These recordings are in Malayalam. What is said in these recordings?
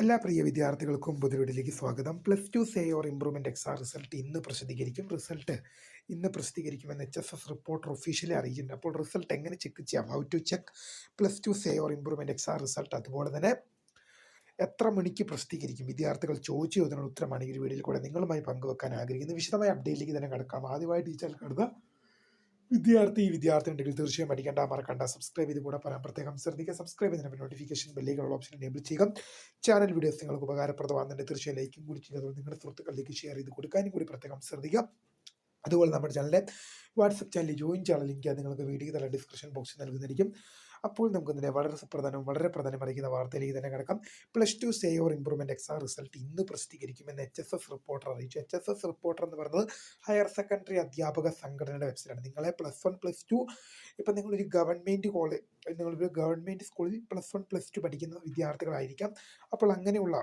എല്ലാ പ്രിയ വിദ്യാർത്ഥികൾക്കും പുതുവീടിലേക്ക് സ്വാഗതം. Plus two say or improvement exam result ഇന്ന് പ്രസിദ്ധീകരിക്കും. റിസൾട്ട് ഇന്ന് പ്രസിദ്ധീകരിക്കുമെന്ന് H S S reporter officially അറിയിച്ചിട്ടുണ്ട്. അപ്പോൾ റിസൾട്ട് എങ്ങനെ ചെക്ക് ചെയ്യാം? How to check plus two say or improvement exam result? അതുപോലെ തന്നെ എത്ര മണിക്ക് പ്രസിദ്ധീകരിക്കും? വിദ്യാർത്ഥികൾ ചോദിച്ചു ചോദ്യങ്ങൾ ഉത്തരമാണ് ഈ ഒരു വീഡിയോയിൽ കൂടെ നിങ്ങളുമായി പങ്കുവെക്കാൻ ആഗ്രഹിക്കുന്നു വിശദമായ അപ്ഡേറ്റിലേക്ക് തന്നെ കിടക്കാം. ആദ്യമായി ടീച്ചർ കടുത്ത വിദ്യാർത്ഥി വിദ്യാർത്ഥി ഉണ്ടെങ്കിൽ തീർച്ചയായും പഠിക്കേണ്ട മറക്കണ്ട. സബ്സ്ക്രൈബ് ചെയ്ത് കൂടെ പറയാൻ പ്രത്യേകം ശ്രദ്ധിക്കുക. സബ്സ്ക്രൈബ് ചെയ്യുന്ന നോട്ടിഫിക്കേഷൻ ബെല്ലേക്കുള്ള ഓപ്ഷൻ എനേബിൾ ചെയ്യുക. ചാനൽ വീഡിയോസ് നിങ്ങൾക്ക് ഉപകാരപ്രദമാകുന്നുണ്ട്. തീർച്ചയായും ലൈക്കും കൂടി ചെയ്യുക. അതുപോലെ നിങ്ങളുടെ സുഹൃത്തുക്കളിലേക്ക് ഷെയർ ചെയ്ത് കൊടുക്കാനും കൂടി പ്രത്യേകം ശ്രദ്ധിക്കുക. അതുപോലെ നമ്മുടെ ചാനലിലെ വാട്സപ്പ് ചാനലിൽ ജോയിൻ ചെയ്യാനുള്ള ലിങ്ക് നിങ്ങൾക്ക് വീഡിയോ തല ഡിസ്ക്രിപ്ഷൻ ബോക്സിൽ നൽകുന്നതായിരിക്കും. അപ്പോൾ നമുക്ക് ഇതിനെ വളരെ സുപ്രധാനവും വളരെ പ്രധാനം അറിയിക്കുന്ന വാർത്തയിലേക്ക് തന്നെ കിടക്കാം. Plus two say or improvement exam result ഇന്ന് പ്രസിദ്ധീകരിക്കുമെന്ന് എച്ച് എസ് എസ് റിപ്പോർട്ടർ അറിയിച്ചു. എച്ച് എസ് എസ് റിപ്പോർട്ടർ എന്ന് പറയുന്നത് ഹയർ സെക്കൻഡറി അധ്യാപക സംഘടനയുടെ വെബ്സൈറ്റാണ് നിങ്ങളെ പ്ലസ് വൺ പ്ലസ് ടു ഇപ്പം നിങ്ങളൊരു ഗവൺമെന്റ് കോളേജ് നിങ്ങളൊരു ഗവൺമെന്റ് സ്കൂളിൽ പ്ലസ് വൺ പ്ലസ് ടു പഠിക്കുന്ന വിദ്യാർത്ഥികളായിരിക്കാം. അപ്പോൾ അങ്ങനെയുള്ള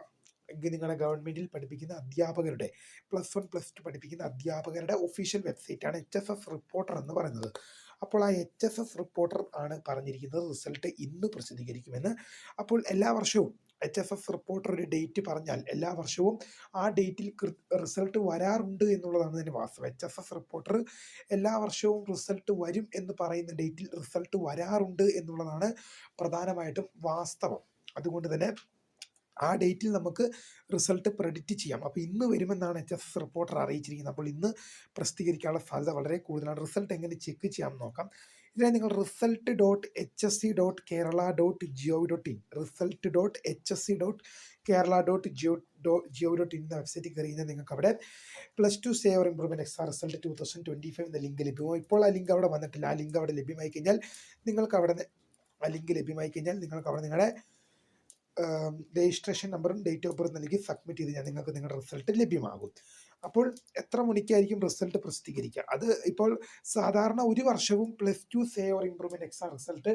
നിങ്ങളുടെ ഗവൺമെന്റിൽ പഠിപ്പിക്കുന്ന അധ്യാപകരുടെ പ്ലസ് വൺ പ്ലസ് ടു പഠിപ്പിക്കുന്ന അധ്യാപകരുടെ ഒഫീഷ്യൽ വെബ്സൈറ്റാണ് എച്ച് എസ് എസ് റിപ്പോർട്ടർ എന്ന് പറയുന്നത്. അപ്പോൾ ആ എച്ച് എസ് എസ് റിപ്പോർട്ടർ ആണ് പറഞ്ഞിരിക്കുന്നത് റിസൾട്ട് ഇന്ന് പ്രസിദ്ധീകരിക്കുമെന്ന്. അപ്പോൾ എല്ലാ വർഷവും എച്ച് എസ് എസ് റിപ്പോർട്ടർ ഒരു ഡേറ്റ് പറഞ്ഞാൽ എല്ലാ വർഷവും ആ ഡേറ്റിൽ റിസൾട്ട് വരാറുണ്ട് എന്നുള്ളതാണ് ഇതിന്റെ വാസ്തവം. എച്ച് എസ് എസ് റിപ്പോർട്ടർ എല്ലാ വർഷവും റിസൾട്ട് വരും എന്ന് പറയുന്ന ഡേറ്റിൽ റിസൾട്ട് വരാറുണ്ട് എന്നുള്ളതാണ് പ്രധാനമായിട്ടും വാസ്തവം. അതുകൊണ്ട് തന്നെ ആ ഡേറ്റിൽ നമുക്ക് റിസൾട്ട് പ്രെഡിക്റ്റ് ചെയ്യാം. അപ്പോൾ ഇന്ന് വരുമെന്നാണ് എച്ച് എസ് എസ് റിപ്പോർട്ടർ അറിയിച്ചിരിക്കുന്നത്. അപ്പോൾ ഇന്ന് പ്രസിദ്ധീകരിക്കാനുള്ള സാധ്യത വളരെ കൂടുതലാണ്. റിസൾട്ട് എങ്ങനെ ചെക്ക് ചെയ്യാം നോക്കാം. ഇതിനായി നിങ്ങൾ result dot H S C dot Kerala dot G O dot in result dot H S C dot Kerala dot G O dot G O dot in എന്ന വെബ്സൈറ്റിൽ കയറി കഴിഞ്ഞാൽ നിങ്ങൾക്ക് അവിടെ plus two say or improvement exam result two thousand twenty five എന്ന ലിങ്ക് ലഭ്യമാവും. ഇപ്പോൾ ആ ലിങ്ക് അവിടെ വന്നിട്ടില്ല. ആ ലിങ്ക് അവിടെ ലഭ്യമായി കഴിഞ്ഞാൽ നിങ്ങൾക്ക് അവിടെ ആ ലിങ്ക് ലഭ്യമായി കഴിഞ്ഞാൽ നിങ്ങൾക്ക് അവിടെ നിങ്ങളുടെ രജിസ്ട്രേഷൻ നമ്പറും ഡേറ്റ് ഓഫ് ബർത്ത് നൽകി സബ്മിറ്റ് ചെയ്ത് കഴിഞ്ഞാൽ നിങ്ങൾക്ക് നിങ്ങളുടെ റിസൾട്ട് ലഭ്യമാകും. അപ്പോൾ എത്ര മണിക്കായിരിക്കും റിസൾട്ട് പ്രസിദ്ധീകരിക്കുക? അത് ഇപ്പോൾ സാധാരണ ഒരു വർഷവും plus two say or improvement exam result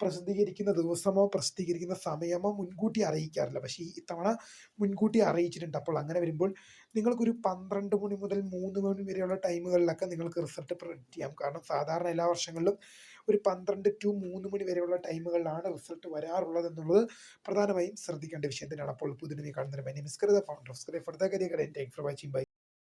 പ്രസിദ്ധീകരിക്കുന്ന ദിവസമോ പ്രസിദ്ധീകരിക്കുന്ന സമയമോ മുൻകൂട്ടി അറിയിക്കാറില്ല. പക്ഷേ ഈ ഇത്തവണ മുൻകൂട്ടി അറിയിച്ചിട്ടുണ്ട്. അപ്പോൾ അങ്ങനെ വരുമ്പോൾ നിങ്ങൾക്കൊരു പന്ത്രണ്ട് മണി മുതൽ മൂന്ന് മണി വരെയുള്ള ടൈമുകളിലൊക്കെ നിങ്ങൾക്ക് റിസൾട്ട് പ്രൊഡക്റ്റ് ചെയ്യാം. കാരണം സാധാരണ എല്ലാ വർഷങ്ങളിലും ഒരു പന്ത്രണ്ട് ടു മൂന്ന് മണി വരെയുള്ള ടൈമുകളിലാണ് റിസൾട്ട് വരാറുള്ളത് എന്നുള്ളത് പ്രധാനമായും ശ്രദ്ധിക്കേണ്ട വിഷയം തന്നെയാണ്. അപ്പോൾ പുതിയ കാണുന്നത് my founder for the career for watching bye